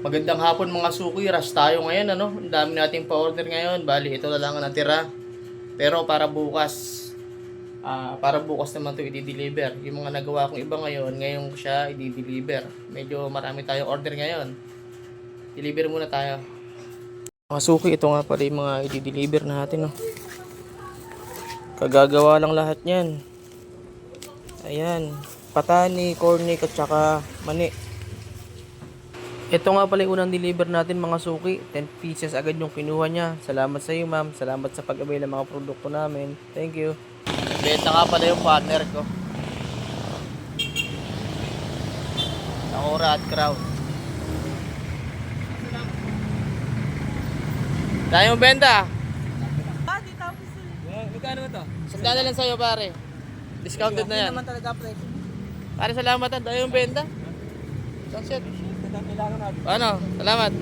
Magandang hapon mga suki, rush tayo ngayon ano. Ang dami nating pa-order ngayon. Bali, ito na lang ang natira. Pero para bukas, ah para bukas naman to i-deliver. Yung mga nagawa kong iba ngayon, ngayon ko siya i-deliver. Medyo marami tayong order ngayon. Deliver muna tayo. Mga suki, ito nga pala yung mga i-deliver natin. No? Kagagawa lang lahat yan. Ayan. Patani, cornic at saka mani. Ito nga pala yung unang deliver natin mga suki. 10 pieces agad yung kinuha niya. Salamat sa iyo ma'am. Salamat sa pag-avail ng mga produkto namin. Thank you. Benta nga pala yung partner ko. Nakura at crowd. Dahil mo benta? Magkano ito? Sandala lang sa'yo pare. Discounted na yan. naman talaga presyo. Pare salamat ah. Dahil yung benta. Sunset. Natin. Ano? ano? Salamat.